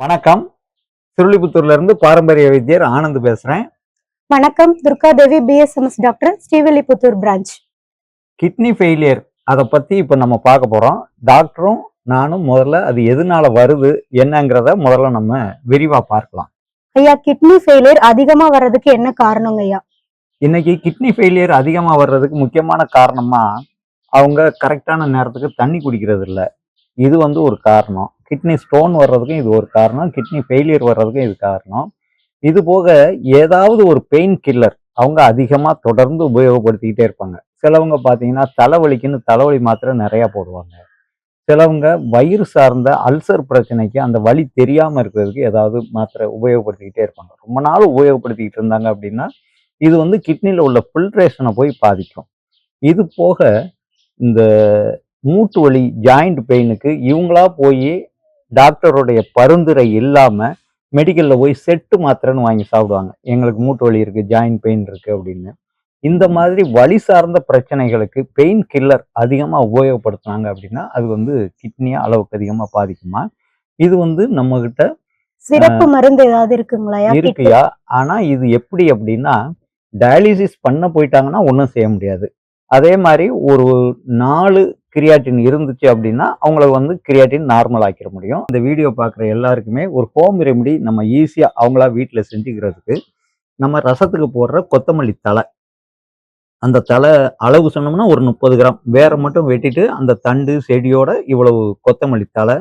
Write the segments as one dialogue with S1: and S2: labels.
S1: வணக்கம். திருளிபுத்தூர்ல இருந்து பாரம்பரிய வைத்தியர் ஆனந்த் பேசுறேன்.
S2: வணக்கம். Durgadevi BSMS doctor Srivilliputhur branch.
S1: Kidney failure. அதை பத்தி இப்ப நம்ம பார்க்க போறோம். டாக்டரும் நானும் முதல்ல அது எதனால வருது என்னங்கிறத முதல்ல நம்ம விரிவா பார்க்கலாம்.
S2: ஐயா கிட்னி ஃபெயிலியர் அதிகமா வர்றதுக்கு என்ன காரணங்க ஐயா?
S1: இன்னைக்கு கிட்னி ஃபெயிலியர் அதிகமா வர்றதுக்கு முக்கியமான காரணமா அவங்க கரெக்டான நேரத்துக்கு தண்ணி குடிக்கிறது இல்ல இது வந்து ஒரு காரணம். கிட்னி ஸ்டோன் வர்றதுக்கும் இது ஒரு காரணம் கிட்னி ஃபெயிலியர் வர்றதுக்கும் இது காரணம். இது போக ஏதாவது ஒரு பெயின் கில்லர் அவங்க அதிகமாக தொடர்ந்து உபயோகப்படுத்திக்கிட்டே இருப்பாங்க. சிலவங்க பார்த்தீங்கன்னா தலைவலிக்குன்னு தலைவலி மாத்திரை நிறையா போடுவாங்க. சிலவங்க வயிறு சார்ந்த அல்சர் பிரச்சனைக்கு அந்த வலி தெரியாமல் இருக்கிறதுக்கு ஏதாவது மாத்திரை உபயோகப்படுத்திக்கிட்டே இருப்பாங்க. ரொம்ப நாள் உபயோகப்படுத்திக்கிட்டு இருந்தாங்க அப்படின்னா இது வந்து கிட்னியில் உள்ள ஃபில்ட்ரேஷனை போய் பாதிக்கும். இது போக இந்த மூட்டு வலி ஜாயிண்ட் பெயினுக்கு இவங்களா போய் டாக்டருடைய பரிந்துரை இல்லாமல் மெடிக்கலில் போய் செட்டு மாத்திரைன்னு வாங்கி சாப்பிடுவாங்க. எங்களுக்கு மூட்டு வலி இருக்குது ஜாயிண்ட் பெயின் இருக்குது அப்படின்னு. இந்த மாதிரி வலி சார்ந்த பிரச்சனைகளுக்கு பெயின் கில்லர் அதிகமாக உபயோகப்படுத்துனாங்க அப்படின்னா அது வந்து கிட்னியை அளவுக்கு அதிகமாக பாதிக்குமா? இது வந்து நம்மகிட்ட
S2: சிறப்பு மருந்து ஏதாவது இருக்குங்களா?
S1: இருக்குயா ஆனா இது எப்படி அப்படின்னா டயாலிசிஸ் பண்ண போயிட்டாங்கன்னா ஒன்றும் செய்ய முடியாது. அதே மாதிரி ஒரு நாலு கிரியாட்டின் இருந்துச்சு அப்படின்னா அவங்கள வந்து கிரியாட்டின் நார்மல் ஆக்கிட முடியும். இந்த வீடியோ பார்க்குற எல்லாருக்குமே ஒரு ஹோம் ரெமெடி நம்ம ஈஸியாக அவங்களா வீட்டில் செஞ்சுக்கிறதுக்கு நம்ம ரசத்துக்கு போடுற கொத்தமல்லி தழை. அந்த தழை அளவு சொன்னோம்னா ஒரு முப்பது கிராம். வேற மட்டும் வெட்டிட்டு அந்த தண்டு செடியோட இவ்வளவு கொத்தமல்லி தழை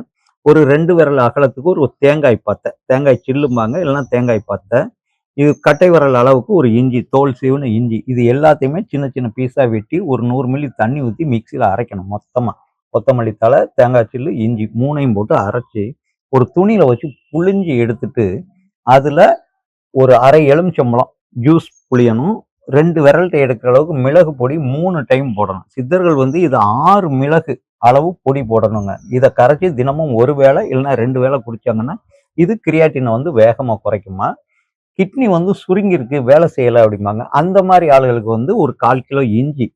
S1: ஒரு ரெண்டு விரல் அகலத்துக்கு ஒரு தேங்காய் பத்தை. தேங்காய் சில்லும்பாங்க இல்லைன்னா தேங்காய் பத்தை. இது கட்டை விரல் அளவுக்கு ஒரு இஞ்சி தோல் சீவுன இஞ்சி இது எல்லாத்தையுமே சின்ன சின்ன பீஸாக வெட்டி ஒரு நூறு மில்லி தண்ணி ஊற்றி மிக்சியில் அரைக்கணும் மொத்தமாக கொத்தமல்லி தழை தேங்காய் சில்லு இஞ்சி மூணையும் போட்டு அரைச்சி ஒரு துணியில் வச்சு புளிஞ்சி எடுத்துட்டு அதில் ஒரு அரை எலுமிச்சம்பழம் ஜூஸ் புளியணும் ரெண்டு விரல்கிட்ட எடுக்கிற அளவுக்கு மிளகு பொடி மூணு டைம் போடணும். சித்தர்கள் வந்து இது ஆறு மிளகு அளவு பொடி போடணுங்க. இதை கரைச்சி தினமும் ஒரு வேளை இல்லைன்னா ரெண்டு வேளை குடித்தாங்கன்னா இது கிரியாட்டினை வந்து வேகமாக குறைக்குமா? கிட்னி வந்து சுருங்கியிருக்கு வேலை செய்யலை அப்படிம்பாங்க. அந்த மாதிரி ஆளுகளுக்கு வந்து ஒரு கால் கிலோ இஞ்சி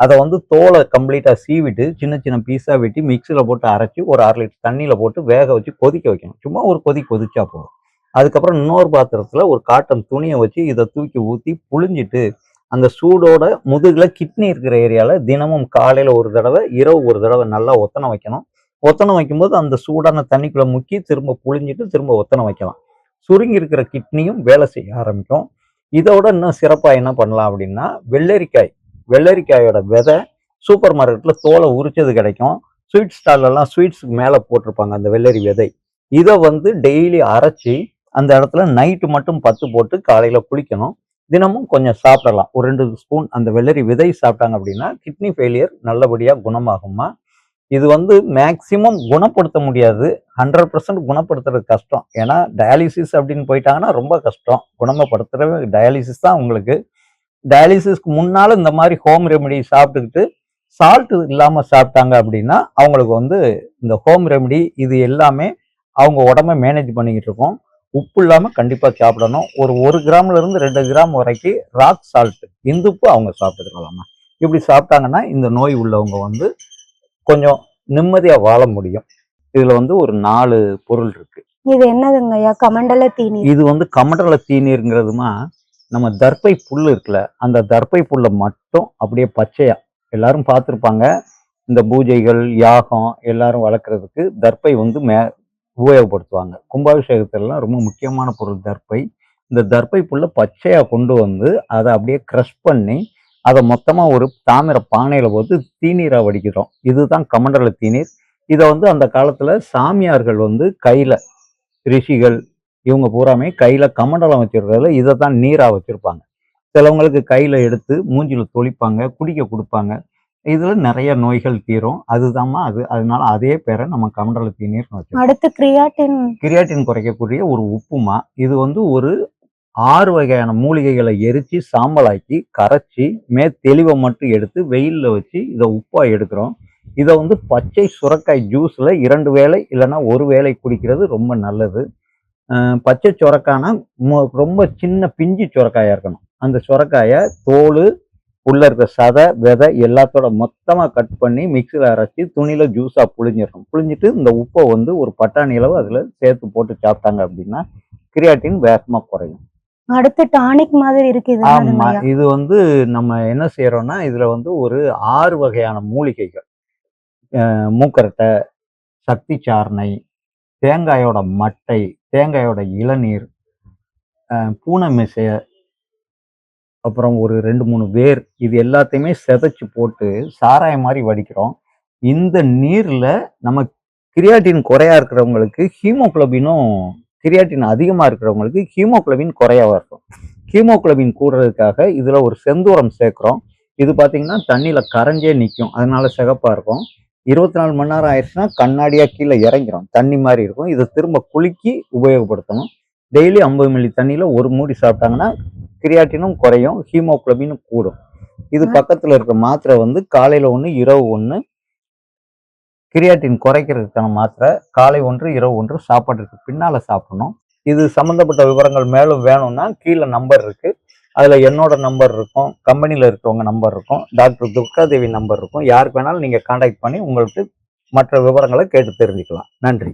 S1: அதை வந்து தோலை கம்ப்ளீட்டாக சீவிட்டு சின்ன சின்ன பீஸாக வெட்டி மிக்சியில் போட்டு அரைச்சி ஒரு அரை லிட்டர் தண்ணியில் போட்டு வேக வச்சு கொதிக்க வைக்கணும். சும்மா ஒரு கொதி கொதிச்சா போதும். அதுக்கப்புறம் இன்னொரு பாத்திரத்தில் ஒரு காட்டன் துணியை வச்சு இதை தூக்கி ஊற்றி புழிஞ்சிட்டு அந்த சூடோட முதுகில் கிட்னி இருக்கிற ஏரியாவில் தினமும் காலையில் ஒரு தடவை இரவு ஒரு தடவை நல்லா ஒத்தனை வைக்கணும். ஒத்தனை வைக்கும்போது அந்த சூடான தண்ணிக்குள்ளே முக்கி திரும்ப புழிஞ்சிட்டு திரும்ப ஒத்தனை வைக்கலாம். சுருங்கி இருக்கிற கிட்னியும் வேலை செய்ய ஆரம்பிக்கும். இதோட இன்னும் சிறப்பாக என்ன பண்ணலாம் அப்படின்னா வெள்ளரிக்காய் வெள்ளரிக்காயோட விதை சூப்பர் மார்க்கெட்டில் தோலை உரிச்சது கிடைக்கும். ஸ்வீட் ஸ்டால்லலாம் ஸ்வீட்ஸுக்கு மேலே போட்டிருப்பாங்க அந்த வெள்ளரி விதை. இதை வந்து டெய்லி அரைச்சி அந்த இடத்துல நைட்டு மட்டும் பத்து போட்டு காலையில் குளிக்கணும். தினமும் கொஞ்சம் சாப்பிடலாம். ஒரு ரெண்டு ஸ்பூன் அந்த வெள்ளரி விதை சாப்பிட்டாங்க அப்படின்னா கிட்னி ஃபெயிலியர் நல்லபடியாக குணமாகுமா? இது வந்து மேக்சிமம் குணப்படுத்த முடியாது. ஹண்ட்ரட் பர்சன்ட் குணப்படுத்துறது கஷ்டம். ஏன்னா டயாலிசிஸ் அப்படின்னு போயிட்டாங்கன்னா ரொம்ப கஷ்டம். குணமப்படுத்துறது டயாலிசிஸ் தான் உங்களுக்கு. டயாலிசிஸ்க்கு முன்னால் இந்த மாதிரி ஹோம் ரெமெடி சாப்பிட்டுக்கிட்டு சால்ட் இல்லாமல் சாப்பிட்டாங்க அப்படின்னா அவங்களுக்கு வந்து இந்த ஹோம் ரெமெடி இது எல்லாமே அவங்க உடம்ப மேனேஜ் பண்ணிக்கிட்டு இருக்கோம். உப்பு இல்லாமல் கண்டிப்பாக சாப்பிடணும். ஒரு ஒரு கிராம்லேருந்து ரெண்டு கிராம் வரைக்கும் ராக் சால்ட் இந்துப்பு அவங்க சாப்பிட்டுக்கலாமா. இப்படி சாப்பிட்டாங்கன்னா இந்த நோய் உள்ளவங்க வந்து கொஞ்சம் நிம்மதியாக வாழ முடியும். இதில் வந்து ஒரு நாலு பொருள் இருக்கு.
S2: இது என்னதுங்க ஐயா? கமண்டல தீனி
S1: இது வந்து கமண்டல தீநீருங்கிறதுமா நம்ம தர்பை புல் இருக்குல்ல அந்த தர்பை புல்லை மட்டும் அப்படியே பச்சையா எல்லாரும் பார்த்துருப்பாங்க. இந்த பூஜைகள் யாகம் எல்லாரும் வளர்க்குறதுக்கு தர்பை வந்து மே உபயோகப்படுத்துவாங்க. கும்பாபிஷேகத்திலலாம் ரொம்ப முக்கியமான பொருள் தர்பை இந்த தர்பை புல்லை பச்சையாக கொண்டு வந்து அதை அப்படியே க்ரஷ் பண்ணி அதை மொத்தமாக ஒரு தாமிர பானையில் போட்டு தீநீராக வடிக்கிறோம். இதுதான் கமண்டல தீநீர். இதை வந்து அந்த காலத்தில் சாமியார்கள் வந்து கையில் ரிஷிகள் இவங்க பூராமே கையில் கமண்டலம் வச்சிருக்கிறதுல இதை தான் நீராக வச்சுருப்பாங்க. சிலவங்களுக்கு கையில் எடுத்து மூஞ்சில் தொளிப்பாங்க குடிக்க கொடுப்பாங்க. இதில் நிறைய நோய்கள் தீரும். அதுதாம்மா அது. அதனால அதே பேரை நம்ம கமண்டல தீநீர்னு வச்சிருக்கோம்.
S2: அடுத்து கிரியாட்டின்.
S1: கிரியாட்டின் குறைக்கக்கூடிய ஒரு உப்புமா. இது வந்து ஒரு ஆறு வகையான மூலிகைகளை எரித்து சாம்பலாக்கி கரைச்சி மே தெளிவை மட்டும் எடுத்து வெயிலில் வச்சு இதை உப்பாக எடுக்கிறோம். இதை வந்து பச்சை சுரக்காய் ஜூஸில் இரண்டு வேளை இல்லைன்னா ஒரு வேளை குடிக்கிறது ரொம்ப நல்லது. பச்சை சுரக்காய்னா ரொம்ப சின்ன பிஞ்சு சுரக்காயாக இருக்கணும். அந்த சுரக்காயை தோல் உள்ள இருக்க சதை விதை எல்லாத்தோட மொத்தமாக கட் பண்ணி மிக்சியில் அரைச்சி துணியில் ஜூஸாக புழிஞ்சிடணும். புழிஞ்சிட்டு இந்த உப்பை வந்து ஒரு பட்டாணி அளவு அதில் சேர்த்து போட்டு சாப்பிட்டாங்க அப்படின்னா கிரியாட்டின் வேகமாக குறையும்.
S2: அடுத்து டானிக் மாதிரி இருக்கு இது
S1: ஆமா? இது வந்து நம்ம என்ன செய்யறோம்னா இதுல வந்து ஒரு ஆறு வகையான மூலிகைகள் மூக்கரட்டை சக்தி சாரணை தேங்காயோட மட்டை தேங்காயோட இளநீர் பூனை மிசை அப்புறம் ஒரு ரெண்டு மூணு வேர் இது எல்லாத்தையுமே செதைச்சு போட்டு சாராயம் மாதிரி வடிக்கிறோம் இந்த நீர்ல நம்ம கிரியாட்டின் குறையா இருக்கிறவங்களுக்கு ஹீமோகுளோபினும் கிரியாட்டின் அதிகமா இருக்கிறவங்களுக்கு ஹீமோகுளோபின் குறையாவா இருக்கும். ஹீமோகுளோபின் கூடுறதுக்காக இதுல ஒரு செந்தூரம் சேர்க்கிறோம். இது பாத்தீங்கன்னா தண்ணியில கரைஞ்சே நிற்கும் அதனால சிகப்பா இருக்கும். இருபத்தி நாலு மணி நேரம் ஆயிடுச்சுன்னா கண்ணாடியா கீழே இறங்கிரும். தண்ணி மாதிரி இருக்கும். இதை திரும்ப குலுக்கி உபயோகப்படுத்தணும். டெய்லி ஐம்பது மில்லி தண்ணியில ஒரு மூடி சாப்பிட்டாங்கன்னா கிரியாட்டினும் குறையும் ஹீமோகுளோபினும் கூடும். இது பக்கத்துல இருக்க மாத்திரை வந்து காலையில ஒன்று இரவு ஒன்று கிரியாட்டின் குறைக்கிறதுக்கான மாத்திரை காலை ஒன்று இரவு ஒன்று சாப்பாட்டுக்கு பின்னால் சாப்பிடணும். இது சம்மந்தப்பட்ட விவரங்கள் மேலும் வேணும்னா கீழே நம்பர் இருக்குது அதில் என்னோட நம்பர் இருக்கும் கம்பெனியில் இருக்கிறவங்க நம்பர் இருக்கும் டாக்டர் துர்காதேவி நம்பர் இருக்கும். யாருக்கு வேணாலும் நீங்கள் காண்டாக்ட் பண்ணி உங்களுக்கு மற்ற விவரங்களை கேட்டு தெரிஞ்சுக்கலாம். நன்றி.